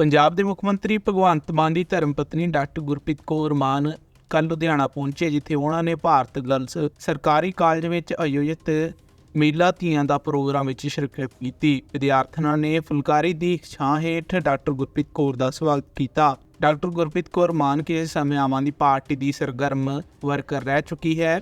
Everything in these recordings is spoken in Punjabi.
ਪੰਜਾਬ ਦੇ ਮੁੱਖ ਮੰਤਰੀ ਭਗਵੰਤ ਮਾਨ ਦੀ ਧਰਮ ਪਤਨੀ ਡਾਕਟਰ ਗੁਰਪ੍ਰੀਤ ਕੌਰ ਮਾਨ ਕੱਲ ਲੁਧਿਆਣਾ ਪਹੁੰਚੇ, ਜਿੱਥੇ ਉਹਨਾਂ ਨੇ ਭਾਰਤ ਗਰਲਸ ਸਰਕਾਰੀ ਕਾਲਜ ਵਿੱਚ ਆਯੋਜਿਤ ਮੇਲਾ ਧੀਆਂ ਦਾ ਪ੍ਰੋਗਰਾਮ ਵਿੱਚ ਸ਼ਿਰਕਤ ਕੀਤੀ। ਵਿਦਿਆਰਥਣਾਂ ਨੇ ਫੁਲਕਾਰੀ ਦੀ ਛਾਂ ਹੇਠ ਡਾਕਟਰ ਗੁਰਪ੍ਰੀਤ ਕੌਰ ਦਾ ਸਵਾਗਤ ਕੀਤਾ। ਡਾਕਟਰ ਗੁਰਪ੍ਰੀਤ ਕੌਰ ਮਾਨ ਕੇ ਸਮੇਂ ਆਮ ਆਦਮੀ ਪਾਰਟੀ ਦੀ ਸਰਗਰਮ ਵਰਕਰ ਰਹਿ ਚੁੱਕੀ ਹੈ।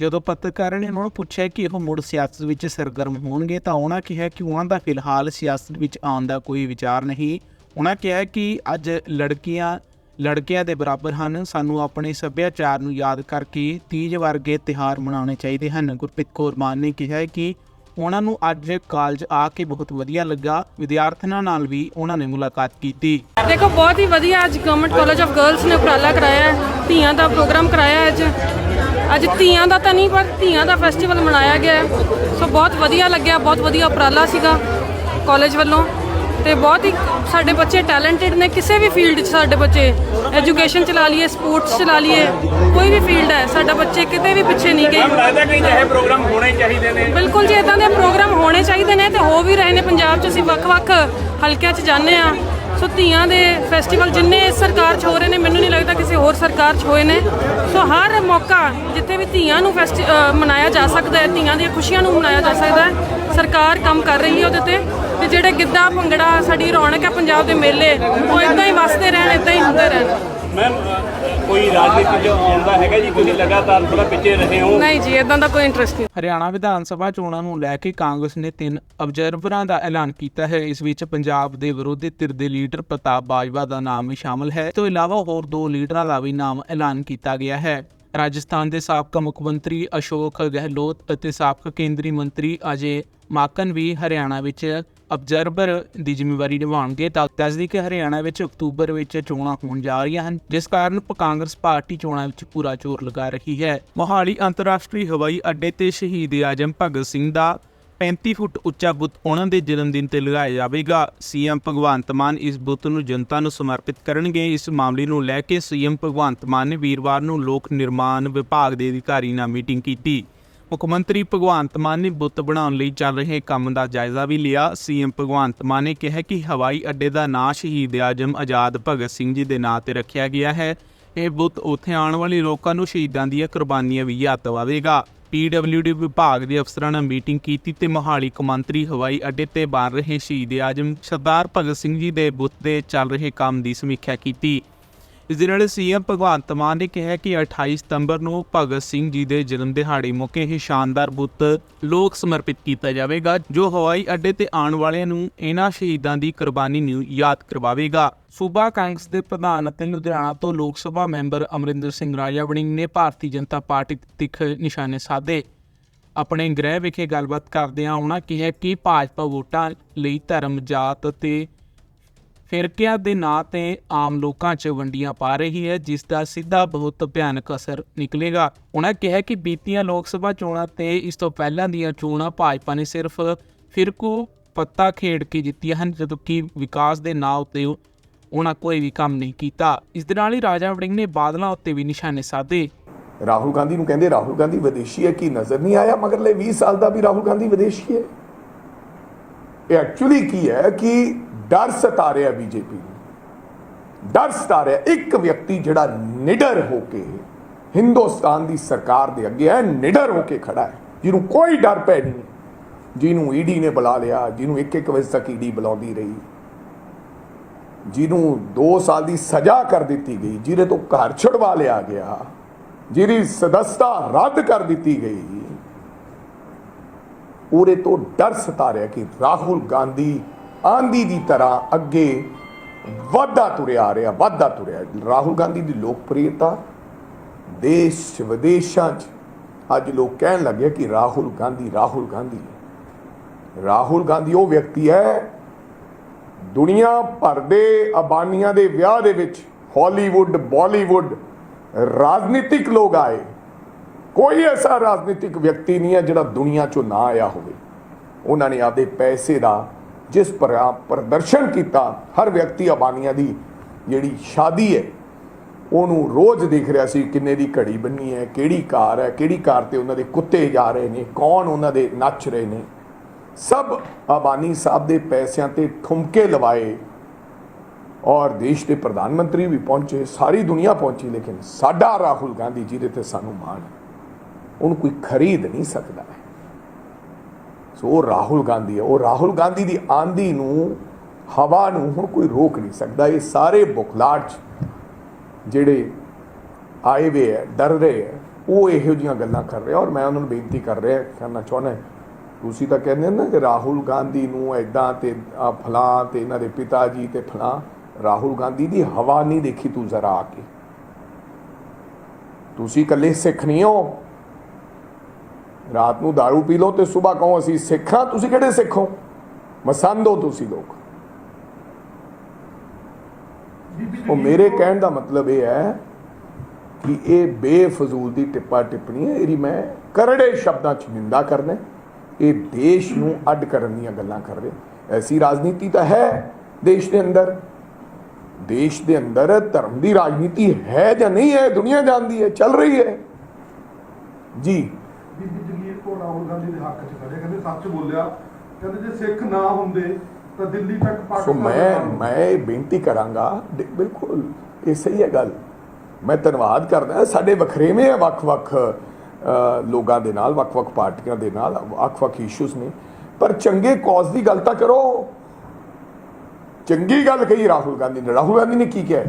ਜਦੋਂ ਪੱਤਰਕਾਰਾਂ ਨੇ ਉਹਨਾਂ ਨੂੰ ਪੁੱਛਿਆ ਕਿ ਉਹ ਮੁੜ ਸਿਆਸਤ ਵਿੱਚ ਸਰਗਰਮ ਹੋਣਗੇ, ਤਾਂ ਉਹਨਾਂ ਕਿਹਾ ਕਿ ਉਹਨਾਂ ਦਾ ਫਿਲਹਾਲ ਸਿਆਸਤ ਵਿੱਚ ਆਉਣ ਦਾ ਕੋਈ ਵਿਚਾਰ ਨਹੀਂ। ਉਹਨਾਂ ਕਿਹਾ ਕਿ ਅੱਜ ਲੜਕੀਆਂ, ਲੜਕਿਆਂ ਦੇ ਬਰਾਬਰ ਹਨ। ਸਾਨੂੰ ਆਪਣੇ ਸੱਭਿਆਚਾਰ ਨੂੰ ਯਾਦ ਕਰਕੇ ਤੀਜ ਵਰਗੇ ਤਿਹਾਰ ਮਨਾਉਣੇ ਚਾਹੀਦੇ ਹਨ। ਗੁਰਪ੍ਰੀਤ ਕੌਰ ਮਾਨ ਨੇ ਕਿਹਾ ਕਿ ਉਹਨਾਂ ਨੂੰ ਅੱਜ ਕਾਲਜ ਆ ਕੇ ਬਹੁਤ ਵਧੀਆ ਲੱਗਾ। ਵਿਦਿਆਰਥਣਾਂ ਨਾਲ ਵੀ ਉਹਨਾਂ ਨੇ ਮੁਲਾਕਾਤ ਕੀਤੀ। ਦੇਖੋ, ਬਹੁਤ ਹੀ ਵਧੀਆ ਅੱਜ ਗਵਰਨਮੈਂਟ ਕਾਲਜ ਆਫ ਗਰਲਸ ਨੇ ਉਪਰਾਲਾ ਕਰਾਇਆ ਹੈ। ਧੀਆਂ ਦਾ ਪ੍ਰੋਗਰਾਮ ਕਰਾਇਆ ਅੱਜ। ਅੱਜ ਧੀਆਂ ਦਾ ਤਾਂ ਨਹੀਂ, ਪਰ ਧੀਆਂ ਦਾ ਫੈਸਟੀਵਲ ਮਨਾਇਆ ਗਿਆ ਸੋ ਬਹੁਤ ਵਧੀਆ ਲੱਗਿਆ, ਬਹੁਤ ਵਧੀਆ ਉਪਰਾਲਾ ਸੀਗਾ ਕਾਲਜ ਵੱਲੋਂ। ਤੇ ਬਹੁਤ ਹੀ ਸਾਡੇ ਬੱਚੇ ਟੈਲੈਂਟਡ ਨੇ ਕਿਸੇ ਵੀ ਫੀਲਡ 'ਚ ਸਾਡੇ ਬੱਚੇ ਐਜੂਕੇਸ਼ਨ ਚਲਾ ਲਈਏ ਸਪੋਰਟਸ ਚਲਾ ਲਈਏ ਕੋਈ ਵੀ ਫੀਲਡ ਹੈ ਸਾਡਾ ਬੱਚੇ ਕਿਤੇ ਵੀ ਪਿੱਛੇ ਨਹੀਂ ਗਏ। ਲੱਗਦਾ ਕਿ ਇਹ ਪ੍ਰੋਗਰਾਮ ਹੋਣੇ ਚਾਹੀਦੇ ਨੇ? ਬਿਲਕੁਲ ਜੀ ਇਦਾਂ ਦੇ ਪ੍ਰੋਗਰਾਮ ਹੋਣੇ ਚਾਹੀਦੇ ਨੇ ਤੇ ਹੋ ਵੀ ਰਹੇ ਨੇ। ਪੰਜਾਬ 'ਚ ਅਸੀਂ ਵੱਖ-ਵੱਖ ਹਲਕਿਆਂ 'ਚ ਜਾਂਦੇ ਆ ਸੋ ਧੀਆਂ ਦੇ ਫੈਸਟੀਵਲ ਜਿੰਨੇ ਇਸ ਸਰਕਾਰ 'ਚ ਹੋ ਰਹੇ ਨੇ ਮੈਨੂੰ ਨਹੀਂ ਲੱਗਦਾ ਕਿਸੇ ਹੋਰ ਸਰਕਾਰ 'ਚ ਹੋਏ ਨੇ। ਸੋ ਹਰ ਮੌਕਾ ਜਿੱਥੇ ਵੀ ਧੀਆਂ ਨੂੰ ਫੈਸਟੀ ਮਨਾਇਆ ਜਾ ਸਕਦਾ ਹੈ ਧੀਆਂ ਦੀਆਂ ਖੁਸ਼ੀਆਂ ਨੂੰ ਮਨਾਇਆ ਜਾ ਸਕਦਾ ਹੈ ਸਰਕਾਰ ਕੰਮ ਕਰ ਰਹੀ ਹੈ ਉਹਦੇ ਤੇ। ਤੇ ਜਿਹੜੇ ਗਿੱਧਾ ਭੰਗੜਾ ਸਾਡੀ ਰੌਣਕ ਹੈ ਪੰਜਾਬ ਦੇ ਮੇਲੇ ਉਹ ਇਦਾਂ ਹੀ ਵਸਦੇ ਰਹਿਣ ਇਦਾਂ ਹੀ ਹੁੰਦੇ ਰਹਿਣ। ਮੈਮ ਕੋਈ ਰਾਜਨੀਤੀ ਜੋ ਆਉਂਦਾ ਹੈਗਾ ਜੀ? ਤੁਸੀਂ ਲਗਾਤਾਰ ਥੋੜਾ ਪਿੱਛੇ ਰਹੇ ਹੋ। ਨਹੀਂ ਜੀ ਇਦਾਂ ਦਾ ਕੋਈ ਇੰਟਰਸਟ ਨਹੀਂ। ਹਰਿਆਣਾ ਵਿਧਾਨ ਸਭਾ ਚੋਣਾਂ ਨੂੰ ਲੈ ਕੇ ਕਾਂਗਰਸ ਨੇ ਤਿੰਨ ਅਬਜ਼ਰਵਰਾਂ ਦਾ ਐਲਾਨ ਕੀਤਾ ਹੈ। ਇਸ ਵਿੱਚ ਪੰਜਾਬ ਦੇ ਵਿਰੋਧੀ ਧਿਰ ਦੇ ਲੀਡਰ ਪ੍ਰਤਾਪ ਬਾਜਵਾ ਦਾ ਨਾਮ ਵੀ ਸ਼ਾਮਲ ਹੈ। ਇਸ ਤੋਂ ਇਲਾਵਾ ਹੋਰ ਦੋ ਲੀਡਰਾਂ ਦਾ ਵੀ ਨਾਮ ਐਲਾਨ ਕੀਤਾ ਗਿਆ ਹੈ। ਰਾਜਸਥਾਨ ਦੇ ਸਾਬਕਾ ਮੁੱਖ ਮੰਤਰੀ ਅਸ਼ੋਕ ਗਹਿਲੋਤ ਅਤੇ ਸਾਬਕਾ ਕੇਂਦਰੀ ਮੰਤਰੀ ਅਜੇ ਮਾਕਨ ਵੀ ਹਰਿਆਣਾ ਵਿੱਚ ਅਬਜ਼ਰਵਰ ਦੀ ਜ਼ਿੰਮੇਵਾਰੀ ਨਿਭਾਉਣਗੇ ਤਾਂ ਦੱਸਦੀ ਕਿ ਹਰਿਆਣਾ ਵਿੱਚ ਅਕਤੂਬਰ ਵਿੱਚ ਚੋਣਾਂ ਹੋਣ ਜਾ ਰਹੀਆਂ ਹਨ, ਜਿਸ ਕਾਰਨ ਕਾਂਗਰਸ ਪਾਰਟੀ ਚੋਣਾਂ ਵਿੱਚ ਪੂਰਾ ਜ਼ੋਰ ਲਗਾ ਰਹੀ ਹੈ। ਮੋਹਾਲੀ ਅੰਤਰਰਾਸ਼ਟਰੀ ਹਵਾਈ ਅੱਡੇ ਤੇ ਸ਼ਹੀਦ ਆਜਮ ਭਗਤ ਸਿੰਘ ਦਾ 35 ਫੁੱਟ ਉੱਚਾ ਬੁੱਤ ਉਹਨਾਂ ਦੇ ਜਨਮ ਦਿਨ ਤੇ ਲਗਾਇਆ ਜਾਵੇਗਾ। ਸੀਐਮ ਭਗਵੰਤ ਮਾਨ ਇਸ ਬੁੱਤ ਨੂੰ ਜਨਤਾ ਨੂੰ ਸਮਰਪਿਤ ਕਰਨਗੇ। ਇਸ ਮਾਮਲੇ ਨੂੰ ਲੈ ਕੇ ਸੀਐਮ ਭਗਵੰਤ ਮਾਨ ਨੇ ਵੀਰਵਾਰ ਨੂੰ ਲੋਕ ਨਿਰਮਾਣ ਵਿਭਾਗ ਦੇ ਅਧਿਕਾਰੀ ਨਾਲ ਮੀਟਿੰਗ ਕੀਤੀ। ਮੁੱਖ ਮੰਤਰੀ ਭਗਵੰਤ ਮਾਨ ਨੇ ਬੁੱਤ ਬਣਾਉਣ ਲਈ ਚੱਲ ਰਹੇ ਕੰਮ ਦਾ ਜਾਇਜ਼ਾ ਵੀ ਲਿਆ। ਸੀਐਮ ਭਗਵੰਤ ਮਾਨ ਨੇ ਕਿਹਾ ਕਿ ਹਵਾਈ ਅੱਡੇ ਦਾ ਨਾਂ ਸ਼ਹੀਦ ਆਜਮ ਆਜ਼ਾਦ ਭਗਤ ਸਿੰਘ ਜੀ ਦੇ ਨਾਂ ਤੇ ਰੱਖਿਆ ਗਿਆ ਹੈ। ਇਹ ਬੁੱਤ ਉੱਥੇ ਆਉਣ ਵਾਲੇ ਲੋਕਾਂ ਨੂੰ ਸ਼ਹੀਦਾਂ ਦੀਆਂ ਕੁਰਬਾਨੀਆਂ ਵੀ ਯਾਦ ਦਿਵਾਵੇਗਾ। ਪੀਡਬਲਯੂਡੀ ਵਿਭਾਗ ਦੇ ਅਫਸਰਾਂ ਨਾਲ ਮੀਟਿੰਗ ਕੀਤੀ ਤੇ ਮੋਹਾਲੀ ਕੌਮਾਂਤਰੀ ਹਵਾਈ ਅੱਡੇ ਤੇ ਬਣ ਰਹੇ ਸ਼ਹੀਦ ਆਜਮ ਸਰਦਾਰ ਭਗਤ ਸਿੰਘ ਜੀ ਦੇ ਬੁੱਤ ਦੇ ਚੱਲ ਰਹੇ ਕੰਮ ਦੀ ਸਮੀਖਿਆ ਕੀਤੀ। ਇਸ ਦੇ ਨਾਲ ਸੀਐਮ ਭਗਵੰਤ ਮਾਨ ਨੇ ਕਿਹਾ ਕਿ 28 ਸਤੰਬਰ ਨੂੰ ਭਗਤ ਸਿੰਘ ਜੀ ਦੇ ਜਨਮ ਦਿਹਾੜੇ ਮੌਕੇ ਇਹ ਸ਼ਾਨਦਾਰ ਬੁੱਤ ਲੋਕ ਸਮਰਪਿਤ ਕੀਤਾ ਜਾਵੇਗਾ, ਜੋ ਹਵਾਈ ਅੱਡੇ ਤੇ ਆਉਣ ਵਾਲਿਆਂ ਨੂੰ ਇਹਨਾਂ ਸ਼ਹੀਦਾਂ ਦੀ ਕੁਰਬਾਨੀ ਨੂੰ ਯਾਦ ਕਰਵਾਵੇਗਾ। ਸੂਬਾ ਕਾਂਗਰਸ ਦੇ ਪ੍ਰਧਾਨ ਅਤੇ ਲੁਧਿਆਣਾ ਤੋਂ ਲੋਕ ਸਭਾ ਮੈਂਬਰ ਅਮਰਿੰਦਰ ਸਿੰਘ ਰਾਜਾ ਵੜਿੰਗ ਨੇ ਭਾਰਤੀ ਜਨਤਾ ਪਾਰਟੀ ਤੇ ਤਿੱਖ ਨਿਸ਼ਾਨੇ ਸਾਧੇ। ਆਪਣੇ ਗ੍ਰਹਿ ਵਿਖੇ ਗੱਲਬਾਤ ਕਰਦਿਆਂ ਉਹਨਾਂ ਕਿਹਾ ਕਿ ਭਾਜਪਾ ਵੋਟਾਂ ਲਈ ਧਰਮ ਜਾਤ ਅਤੇ ਫਿਰਕਿਆਂ ਦੇ ਨਾਂ ਤੇ ਆਮ ਲੋਕਾਂ 'ਚ ਵੰਡੀਆਂ ਪਾ ਰਹੀ ਹੈ, ਜਿਸ ਦਾ ਸਿੱਧਾ ਬਹੁਤ ਭਿਆਨਕ ਅਸਰ ਨਿਕਲੇਗਾ। ਉਹਨਾਂ ਕਿਹਾ ਕਿ ਬੀਤੀਆਂ ਲੋਕ ਸਭਾ ਚੋਣਾਂ ਤੇ ਇਸ ਤੋਂ ਪਹਿਲਾਂ ਦੀਆਂ ਚੋਣਾਂ ਭਾਜਪਾ ਨੇ ਸਿਰਫ ਫਿਰਕੂ ਪੱਤਾ ਖੇਡ ਕੇ ਜਿੱਤੀਆਂ ਹਨ, ਜਦੋਂ ਕਿ ਵਿਕਾਸ ਦੇ ਨਾਂ ਉੱਤੇ ਉਹਨਾਂ ਕੋਈ ਵੀ ਕੰਮ ਨਹੀਂ ਕੀਤਾ। ਇਸ ਦੇ ਨਾਲ ਹੀ ਰਾਜਾ ਵੜਿੰਗ ਨੇ ਬਾਦਲਾਂ ਉੱਤੇ ਵੀ ਨਿਸ਼ਾਨੇ ਸਾਧੇ। ਰਾਹੁਲ ਗਾਂਧੀ ਨੂੰ ਕਹਿੰਦੇ, ਰਾਹੁਲ ਗਾਂਧੀ ਵਿਦੇਸ਼ੀ ਹੈ, ਕੀ ਨਜ਼ਰ ਨਹੀਂ ਆਇਆ? ਮਗਰਲੇ 20 ਸਾਲ ਦਾ ਵੀ ਰਾਹੁਲ ਗਾਂਧੀ ਵਿਦੇਸ਼ੀ ਹੈ। ਇਹ ਐਕਚੁਅਲੀ ਕੀ ਹੈ ਕਿ ਡਰ ਸਤਾ ਰਿਹਾ ਬੀਜੇਪੀ ਨੂੰ। ਡਰ ਸਤਾ ਰਿਹਾ। ਇੱਕ ਵਿਅਕਤੀ ਜਿਹੜਾ ਨਿਡਰ ਹੋ ਕੇ ਹਿੰਦੁਸਤਾਨ ਦੀ ਸਰਕਾਰ ਦੇ ਅੱਗੇ ਹੈ, ਨਿਡਰ ਹੋ ਕੇ ਖੜਾ ਹੈ। ਜਿਹਨੂੰ ਕੋਈ ਡਰ ਪੈ ਨਹੀਂ। ਜਿਹਨੂੰ ਈਡੀ ਨੇ ਬੁਲਾ ਲਿਆ, ਜਿਹਨੂੰ ਇੱਕ ਇੱਕ ਵਜੇ ਤੱਕ ਈਡੀ ਬੁਲਾਉਂਦੀ ਰਹੀ। ਜਿਹਨੂੰ 2 ਸਾਲ ਦੀ ਸਜ਼ਾ ਕਰ ਦਿੱਤੀ ਗਈ, ਜਿਹਦੇ ਤੋਂ ਘਰ ਛੁਡਵਾ ਲਿਆ ਗਿਆ, ਜਿਹਦੀ ਸਦਸਤਾ ਰੱਦ ਕਰ ਦਿੱਤੀ ਗਈ। ਉਹਦੇ ਤੋਂ ਡਰ ਸਤਾ ਰਿਹਾ ਕਿ ਰਾਹੁਲ ਗਾਂਧੀ ਆਂਦੀ ਦੀ ਤਰ੍ਹਾਂ ਅੱਗੇ ਵਾਧਾ ਤੁਰਿਆ ਆ ਰਿਹਾ, ਵਾਧਾ ਤੁਰਿਆ ਰਾਹੁਲ ਗਾਂਧੀ ਦੀ ਲੋਕਪ੍ਰਿਯਤਾ ਦੇਸ਼ ਵਿਦੇਸ਼ਾਂ 'ਚ। ਅੱਜ ਲੋਕ ਕਹਿਣ ਲੱਗੇ ਕਿ ਰਾਹੁਲ ਗਾਂਧੀ ਰਾਹੁਲ ਗਾਂਧੀ। ਰਾਹੁਲ ਗਾਂਧੀ ਉਹ ਵਿਅਕਤੀ ਹੈ ਦੁਨੀਆ ਭਰ ਦੇ ਅਬਾਨੀਆਂ ਦੇ ਵਿਆਹ ਦੇ ਵਿੱਚ ਹਾਲੀਵੁੱਡ, ਬਾਲੀਵੁੱਡ ਰਾਜਨੀਤਿਕ ਲੋਕ ਆਏ। ਕੋਈ ਐਸਾ ਰਾਜਨੀਤਿਕ ਵਿਅਕਤੀ ਨਹੀਂ ਹੈ ਜਿਹੜਾ ਦੁਨੀਆ 'ਚੋਂ ਨਾ ਆਇਆ ਹੋਵੇ। ਉਹਨਾਂ ਨੇ ਆਪਦੇ ਪੈਸੇ ਦਾ ਜਿਸ ਪ੍ਰਕਾਰ ਪ੍ਰਦਰਸ਼ਨ ਕੀਤਾ, ਹਰ ਵਿਅਕਤੀ ਅਬਾਨੀਆਂ ਦੀ ਜਿਹੜੀ ਸ਼ਾਦੀ ਹੈ, ਉਹਨੂੰ ਰੋਜ਼ ਦੇਖ ਰਿਹਾ ਸੀ, ਕਿੰਨੇ ਦੀ ਘੜੀ ਬੰਨੀ ਹੈ, ਕਿਹੜੀ ਕਾਰ ਹੈ, ਕਿਹੜੀ ਕਾਰ ਤੇ ਉਹਨਾਂ ਦੇ ਕੁੱਤੇ ਜਾ ਰਹੇ ਨੇ, ਕੌਣ ਉਹਨਾਂ ਦੇ ਨੱਚ ਰਹੇ ਨੇ। ਸਭ ਅਬਾਨੀ ਸਾਹਿਬ ਦੇ ਪੈਸਿਆਂ ਤੇ ਠੁਮਕੇ ਲਵਾਏ ਔਰ ਦੇਸ਼ ਦੇ ਪ੍ਰਧਾਨ ਮੰਤਰੀ ਵੀ ਪਹੁੰਚੇ, ਸਾਰੀ ਦੁਨੀਆ ਪਹੁੰਚੀ, ਲੇਕਿਨ ਸਾਡਾ ਰਾਹੁਲ ਗਾਂਧੀ ਜਿਹਦੇ ਤੇ ਸਾਨੂੰ ਮਾਣ ਉਹਨੂੰ ਕੋਈ ਖਰੀਦ ਨਹੀਂ ਸਕਦਾ। ਸੋ ਉਹ ਰਾਹੁਲ ਗਾਂਧੀ ਹੈ। ਉਹ ਰਾਹੁਲ ਗਾਂਧੀ ਦੀ ਆਂਦੀ ਨੂੰ, ਹਵਾ ਨੂੰ ਹੁਣ ਕੋਈ ਰੋਕ ਨਹੀਂ ਸਕਦਾ। ਇਹ ਸਾਰੇ ਬੁਖਲਾਟ ਜਿਹੜੇ ਆਏ ਵੇ ਹੈ, ਡਰ ਰਹੇ ਹੈ, ਉਹ ਇਹੋ ਜਿਹੀਆਂ ਗੱਲਾਂ ਕਰ ਰਹੇ। ਔਰ ਮੈਂ ਉਹਨਾਂ ਨੂੰ ਬੇਨਤੀ ਕਰ ਰਿਹਾ, ਕਰਨਾ ਚਾਹੁੰਦਾ ਤੁਸੀਂ ਤਾਂ ਕਹਿੰਦੇ ਨਾ ਕਿ ਰਾਹੁਲ ਗਾਂਧੀ ਨੂੰ ਐਦਾਂ ਤੇ ਫਲਾਂ ਤੇ ਇਹਨਾਂ ਦੇ ਪਿਤਾ ਜੀ ਤੇ ਫਲਾਂ, ਰਾਹੁਲ ਗਾਂਧੀ ਦੀ ਹਵਾ ਨਹੀਂ ਦੇਖੀ ਤੂੰ ਜ਼ਰਾ ਆ ਕੇ। ਤੁਸੀਂ ਇਕੱਲੇ ਸਿੱਖ ਨਹੀਂ ਹੋ। ਰਾਤ ਨੂੰ दारू ਪੀ ਲਓ ਤੇ ਸਵੇਰ ਕਹੋ ਅਸੀਂ ਸਿੱਖ ਹਾਂ। ਤੁਸੀਂ ਕਿਹੜੇ ਸਿੱਖ ਹੋ? ਮਸੰਦ ਹੋ ਤੁਸੀਂ ਲੋਕ। ਉਹ ਮੇਰੇ ਕਹਿਣ ਦਾ ਮਤਲਬ ਇਹ ਹੈ ਕਿ ਇਹ ਬੇਫਜ਼ੂਲ ਦੀ ਟਿੱਪਾ ਟਿੱਪਣੀ ਹੈ। ਇਹਦੀ ਮੈਂ ਕਰੜੇ ਸ਼ਬਦਾਂ 'ਚ ਨਿੰਦਾ ਕਰਨਾ ਇਹ ਦੇਸ਼ ਨੂੰ ਅੱਡ ਕਰਨ ਦੀਆਂ ਗੱਲਾਂ ਕਰ ਰਹੇ। ਐਸੀ ਰਾਜਨੀਤੀ ਤਾਂ ਹੈ ਦੇਸ਼ ਦੇ ਅੰਦਰ। ਦੇਸ਼ ਦੇ ਅੰਦਰ ਧਰਮ ਦੀ ਰਾਜਨੀਤੀ ਹੈ ਜਾਂ ਨਹੀਂ ਹੈ? ਦੁਨੀਆ ਜਾਣਦੀ ਹੈ, ਚੱਲ ਰਹੀ ਹੈ। ਜੀ ਬੀਬੀ ਜਗੀਰ ਕੌਰ ਰਾਹੁਲ ਗਾਂਧੀ ਦੇ ਕਹਿੰਦੇ ਸੱਚ ਬੋਲਿਆ ਕਹਿੰਦੇ ਜੇ ਸਿੱਖ ਨਾ ਹੁੰਦੇ ਤਾਂ ਦਿੱਲੀ ਤੱਕ ਸੋ ਪਾਕਿਸਤਾਨ ਮੈਂ ਦਾ- ਮੈਂ ਇਹ ਬੇਨਤੀ ਕਰਾਂਗਾ ਬਿਲਕੁਲ ਇਹ ਸਹੀ ਹੈ ਗੱਲ। ਮੈਂ ਧੰਨਵਾਦ ਕਰਦਾ ਸਾਡੇ ਵਖਰੇਵੇਂ ਆ ਵੱਖ-ਵੱਖ ਲੋਕਾਂ ਦੇ ਨਾਲ ਵੱਖ-ਵੱਖ ਪਾਰਟੀਆਂ ਦੇ ਨਾਲ ਵੱਖ-ਵੱਖ ਇਸ਼ੂਜ਼ ਨੇ। ਪਰ ਚੰਗੇ ਕੌਜ਼ ਦੀ ਗੱਲ ਤਾਂ ਕਰੋ। ਚੰਗੀ ਗੱਲ ਕਹੀ ਰਾਹੁਲ ਗਾਂਧੀ ਨੇ। ਰਾਹੁਲ ਗਾਂਧੀ ਨੇ ਕੀ ਕਿਹਾ?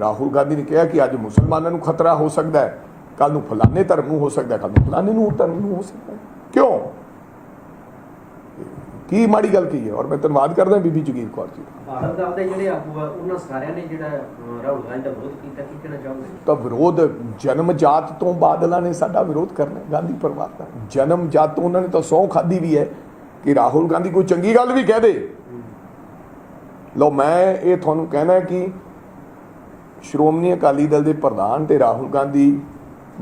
ਰਾਹੁਲ ਗਾਂਧੀ ਨੇ ਕਿਹਾ ਕਿ ਅੱਜ ਮੁਸਲਮਾਨਾਂ ਨੂੰ ਖਤਰਾ ਹੋ ਸਕਦਾ ਹੈ। ਕੱਲ ਨੂੰ ਫਲਾਣੇ ਧਰਮ ਨੂੰ ਹੋ ਸਕਦਾ ਹੈ। ਕੱਲ ਨੂੰ ਫਲਾਣੇ ਨੂੰ ਧਰਮ ਨੂੰ ਹੋ ਸਕਦਾ ਕਿਉਂ? ਕੀ ਮਾੜੀ ਗੱਲ ਕਹੀ ਹੈ? ਔਰ ਮੈਂ ਧੰਨਵਾਦ ਕਰਦਾ ਬੀਬੀ ਜਗੀਰ ਕੌਰ ਜੀ ਭਾਰਤ ਦਲ ਦੇ ਜਿਹੜੇ ਆਗੂ ਆ ਉਹਨਾਂ ਸਾਰਿਆਂ ਨੇ ਜਿਹੜਾ ਰਾਹੁਲ ਗਾਂਧੀ ਦਾ ਵਿਰੋਧ ਕੀਤਾ ਕੀ ਕਹਿਣਾ ਚਾਹੋਗੇ? ਤਾਂ ਵਿਰੋਧ ਜਨਮ ਜਾਤ ਤੋਂ ਬਾਦਲਾਂ ਨੇ ਸਾਡਾ ਵਿਰੋਧ ਕਰਨਾ ਗਾਂਧੀ ਪਰਿਵਾਰ ਦਾ। ਜਨਮ ਜਾਤ ਤੋਂ ਉਹਨਾਂ ਨੇ ਤਾਂ ਸੌ ਖਾਦੀ ਵੀ ਹੈ ਕਿ ਰਾਹੁਲ ਗਾਂਧੀ ਕੋਈ ਚੰਗੀ ਗੱਲ ਵੀ ਕਹਿ ਦੇ। ਲੋ ਮੈਂ ਇਹ ਤੁਹਾਨੂੰ ਕਹਿਣਾ ਕਿ ਸ਼੍ਰੋਮਣੀ ਅਕਾਲੀ ਦਲ ਦੇ ਪ੍ਰਧਾਨ ਤੇ ਰਾਹੁਲ ਗਾਂਧੀ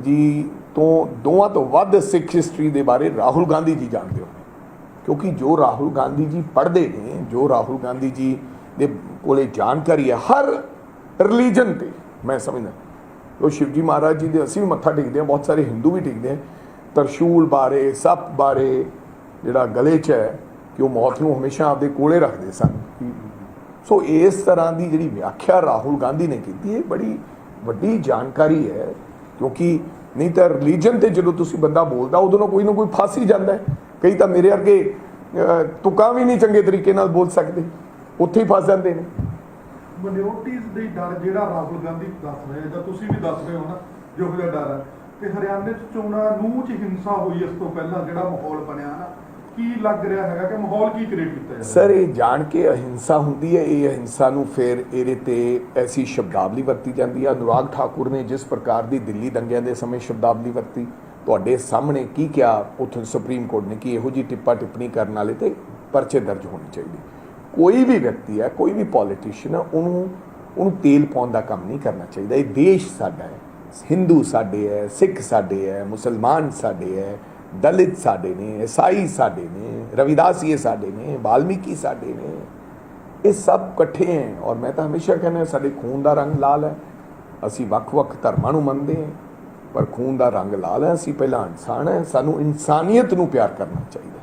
ਜੀ ਤੋਂ ਦੋਵਾਂ ਤੋਂ ਵੱਧ ਸਿੱਖ ਹਿਸਟਰੀ ਦੇ ਬਾਰੇ ਰਾਹੁਲ ਗਾਂਧੀ ਜੀ ਜਾਣਦੇ ਹੋ। ਕਿਉਂਕਿ ਜੋ ਰਾਹੁਲ ਗਾਂਧੀ ਜੀ ਪੜ੍ਹਦੇ ਨੇ, ਜੋ ਰਾਹੁਲ ਗਾਂਧੀ ਜੀ ਦੇ ਕੋਲੇ ਜਾਣਕਾਰੀ ਹੈ, ਹਰ ਰਿਲੀਜਨ ਤੇ ਮੈਂ ਸਮਝਦਾ। ਉਹ ਸ਼ਿਵਜੀ ਮਹਾਰਾਜ ਜੀ ਦੇ ਅਸੀਂ ਵੀ ਮੱਥਾ ਟੇਕਦੇ ਹਾਂ, ਬਹੁਤ ਸਾਰੇ ਹਿੰਦੂ ਵੀ ਟੇਕਦੇ ਆ। ਤਰਸ਼ੂਲ ਬਾਰੇ, ਸੱਪ ਬਾਰੇ ਜਿਹੜਾ ਗਲੇ 'ਚ ਹੈ ਕਿ ਉਹ ਮੌਤ ਨੂੰ ਹਮੇਸ਼ਾ ਆਪਦੇ ਕੋਲੇ ਰੱਖਦੇ ਸਨ। ਸੋ ਇਸ ਤਰ੍ਹਾਂ ਦੀ ਜਿਹੜੀ ਵਿਆਖਿਆ ਰਾਹੁਲ ਗਾਂਧੀ ਨੇ ਕੀਤੀ, ਇਹ ਬੜੀ ਵੱਡੀ ਜਾਣਕਾਰੀ ਹੈ। ਕਿਉਂਕਿ ਨਹੀਂ ਤਾਂ ਰਿਲੀਜਨ ਤੇ ਜਦੋਂ ਤੁਸੀਂ ਬੰਦਾ ਬੋਲਦਾ, ਉਦੋਂ ਨਾ ਕੋਈ ਨਾ ਕੋਈ ਫਸ ਹੀ ਜਾਂਦਾ ਕਈ ਤਾਂ ਮੇਰੇ ਵਰਗੇ ਤੁਕਾਂ ਵੀ ਨਹੀਂ ਚੰਗੇ ਤਰੀਕੇ ਨਾਲ ਬੋਲ ਸਕਦੇ। ਉੱਥੇ ਹੀ ਫਸ ਜਾਂਦੇ ਨੇ। ਮਿਨੋਰਟੀਜ਼ ਦੇ ਡਰ ਜਿਹੜਾ ਰਾਹੁਲ ਗਾਂਧੀ ਦੱਸ ਰਹੇ ਜਾਂ ਤੁਸੀਂ ਵੀ ਦੱਸ ਰਹੇ ਹੋ ਨਾ ਜਿਹੋ ਜਿਹਾ ਡਰ ਹੈ। ਤੇ ਹਰਿਆਣੇ 'ਚ ਚੋਣਾਂ ਨੂੰ ਚ ਹਿੰਸਾ ਹੋਈ ਇਸ ਤੋਂ ਪਹਿਲਾਂ ਜਿਹੜਾ ਮਾਹੌਲ ਬਣਿਆ ਨਾ ਕੀ ਲੱਗ ਰਿਹਾ ਹੈਗਾ ਕਿ ਮਾਹੌਲ ਕੀ ਕ੍ਰੀਏਟ ਕੀਤਾ ਜਾ ਸਰ ਇਹ ਜਾਣ ਕੇ ਅਹਿੰਸਾ ਹੁੰਦੀ ਹੈ, ਇਹ ਅਹਿੰਸਾ ਨੂੰ ਫਿਰ ਇਹਦੇ ਤੇ ਐਸੀ ਸ਼ਬਦਾਵਲੀ ਵਰਤੀ ਜਾਂਦੀ ਹੈ। ਅਨੁਰਾਗ ਠਾਕੁਰ ਨੇ ਜਿਸ ਪ੍ਰਕਾਰ ਦੀ ਦਿੱਲੀ ਦੰਗਿਆਂ ਦੇ ਸਮੇਂ ਸ਼ਬਦਾਵਲੀ ਵਰਤੀ, ਤੁਹਾਡੇ ਸਾਹਮਣੇ ਕੀ ਕਿਹਾ, ਉੱਥੇ ਸੁਪਰੀਮ ਕੋਰਟ ਨੇ ਕਿ ਇਹੋ ਜੀ ਟਿੱਪਾ ਟਿੱਪਣੀ ਕਰਨ ਵਾਲੇ ਤੇ ਪਰਚੇ ਦਰਜ ਹੋਣੇ ਚਾਹੀਦੇ। ਕੋਈ ਵੀ ਵਿਅਕਤੀ ਹੈ, ਕੋਈ ਵੀ ਪੋਲੀਟੀਸ਼ੀਅਨ ਹੈ, ਉਹਨੂੰ ਉਹਨੂੰ ਤੇਲ ਪਾਉਣ ਦਾ ਕੰਮ ਨਹੀਂ ਕਰਨਾ ਚਾਹੀਦਾ। ਇਹ ਦੇਸ਼ ਸਾਡਾ ਹੈ, ਹਿੰਦੂ ਸਾਡੇ ਹੈ, ਸਿੱਖ ਸਾਡੇ ਹੈ, ਮੁਸਲਮਾਨ ਸਾਡੇ ਹੈ ਦਲਿਤ ਸਾਡੇ ਨੇ, ਈਸਾਈ ਸਾਡੇ ਨੇ ਰਵਿਦਾਸੀਏ ਸਾਡੇ ਨੇ, ਵਾਲਮੀਕੀ ਸਾਡੇ ਨੇ, ਇਹ ਸਭ ਇਕੱਠੇ ਹੈ ਔਰ ਮੈਂ ਤਾਂ ਹਮੇਸ਼ਾ ਕਹਿੰਦਾ, ਸਾਡੇ ਖੂਨ ਦਾ ਰੰਗ ਲਾਲ ਹੈ ਅਸੀਂ ਵੱਖ-ਵੱਖ ਧਰਮਾਂ ਨੂੰ ਮੰਨਦੇ ਹਾਂ ਪਰ ਖੂਨ ਦਾ ਰੰਗ ਲਾਲ ਹੈ ਅਸੀਂ ਪਹਿਲਾਂ ਇਨਸਾਨ ਹੈ ਸਾਨੂੰ ਇਨਸਾਨੀਅਤ ਨੂੰ ਪਿਆਰ ਕਰਨਾ ਚਾਹੀਦਾ।